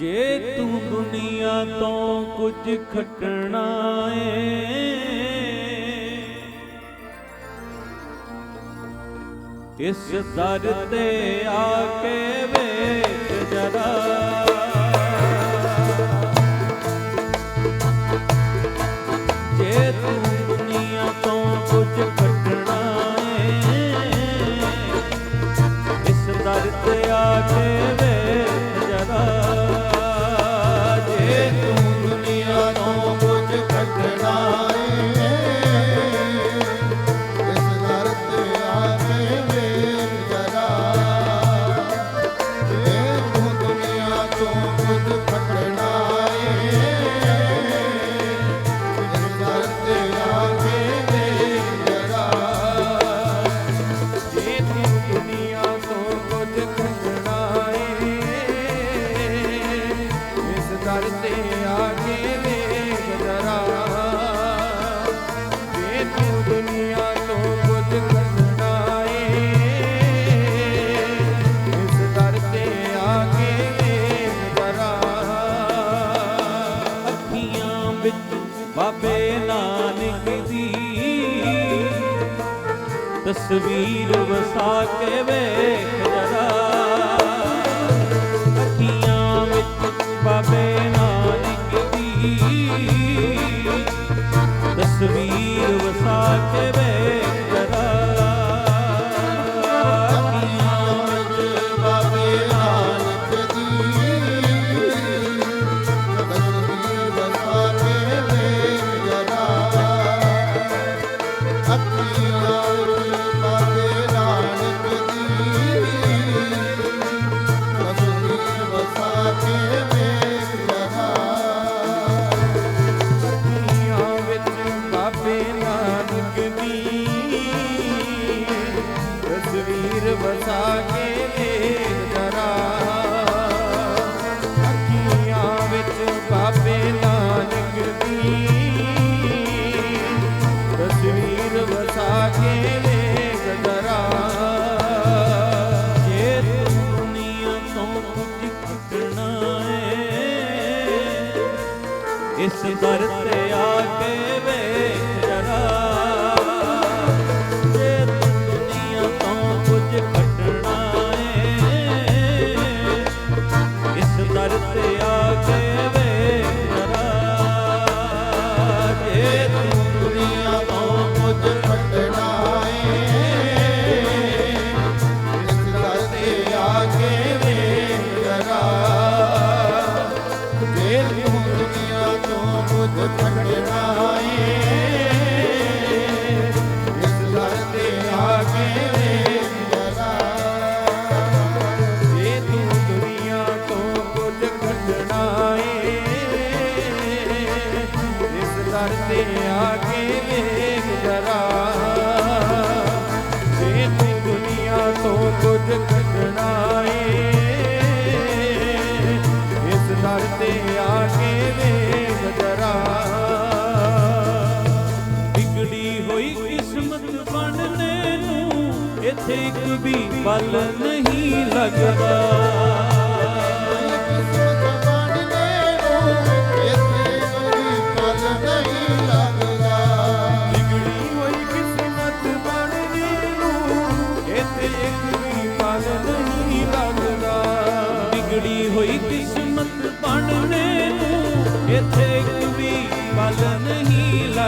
ਜੇ ਤੂੰ ਦੁਨੀਆ ਤੋਂ ਕੁਝ ਖਟਣਾ ਏ ਇਸ ਦਰ ਤੇ ਆ ਕੇ ਤੇ ਆ ਕੇ ਵੇਖ ਜਰਾ ਜੇ ਇਸ ਦਰ ਤੇ ਆ ਕੇ ਅੱਖੀਆਂ ਵਿੱਚ ਬਾਬੇ ਨਾਨਕ ਦੀ ਤਸਵੀਰ ਵਸਾ ਕੇ ਵੇਖ Mm-hmm. ਦਰ ਤੇ ਆ ਕੇ ਵੇਖ ਆ ਕੇ ਜਰਾ। ਜੇ ਤੂੰ ਤੋਂ ਕੁਝ ਕੱਢਣਾ ਏ। ਇਸ ਦਰ ਕੇ ਵੇਖ ਜਰਾ। ਬਿਗੜੀ ਹੋਈ ਕਿਸਮਤ ਬਣਨੇ ਇੱਥੇ ਇੱਕ ਵੀ ਪਲ ਨਹੀਂ ਲੱਗਦਾ।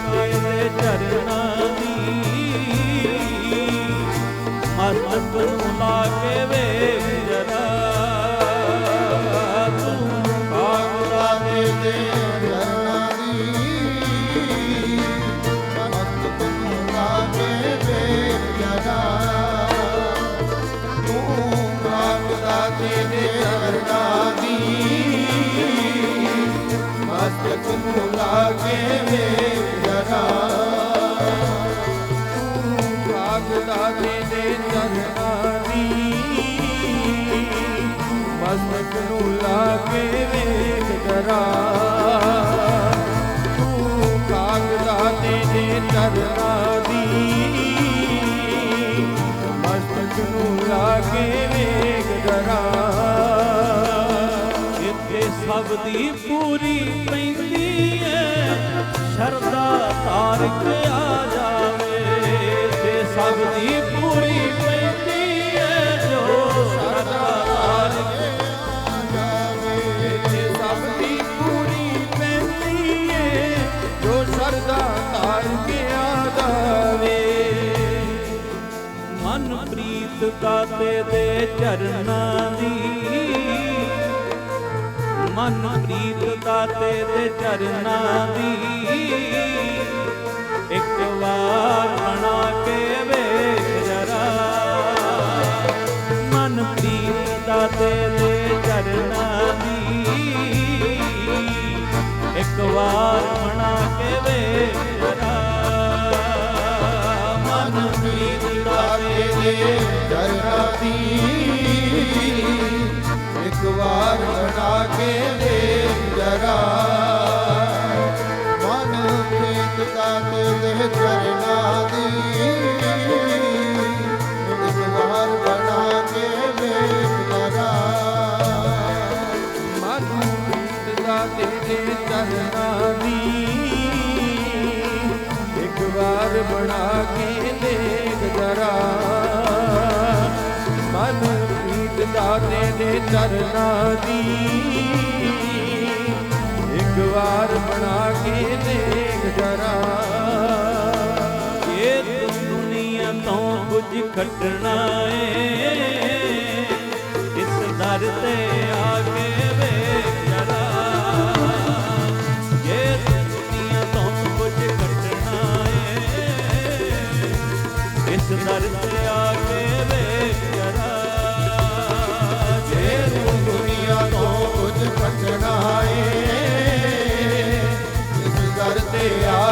ਤੇਰੇ ਚਰਨਾਂ ਦੀ। ਮਨ ਤੂੰ ਲਾ ਕੇ ਵੇਖ ਜਰਾ। ਤੂੰ ਆਗਲਾ ਦੇ ਲਾਗੇ ਵੇ ਮਸਤਕ ਤੂੰ ਕਾਗਦਾ ਤੇ ਦੇ ਚਰਨਾਂ ਦੀ। ਮਸਤਕ ਨੂੰ ਲਾ ਕੇ ਵੇਖ ਜਰਾ। ਇੱਥੇ ਸਭ ਦੀ ਪੂਰੀ ਪੈਂਦੀ ਏ ਸ਼ਰਦਾ ਤਾਰਕ ਆ ਜਾਵੇ ਪ੍ਰੀਤ ਦਾਤੇ ਦੇ ਚਰਨਾਂ ਦੀ। ਮਨ ਪ੍ਰੀਤ ਦਾਤੇ ਦੇ ਚਰਨਾਂ ਦੀ। ਇੱਕ ਵਾਰ ਪ੍ਰੀਤ ਦਾਤੇ ਦੇ ਚਰਨਾਂ ਦੀ ਇੱਕ ਵਾਰ ਬਣਾ ਕੇ ਦੇ ਜਰਾ। ਮਨ ਪ੍ਰੀਤ ਦਾਤੇ ਦੇ ਚਰਨਾਂ ਦੀ ਚਰਨਾਂ ਦੀ। ਇੱਕ ਵਾਰ ਬਣਾ ਕੇ ਦੇਖ ਜਰਾ। ਇਹ ਦੁਨੀਆ ਤੋਂ ਕੁਝ ਕੱਢਣਾ ਏ, ਇਸ ਦਰ ਤੇ ਆ ਕੇ ਵੇਖ ਜਰਾ। ਇਹ ਦੁਨੀਆ ਤੋਂ ਕੁਝ ਕੱਢਣਾ ਏ, ਇਸ ਦਰ ਤੇ ਆ ਕੇ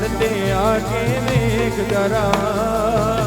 ਘਰ ਆ ਕੇ ਵੇਖ ਜਰਾ।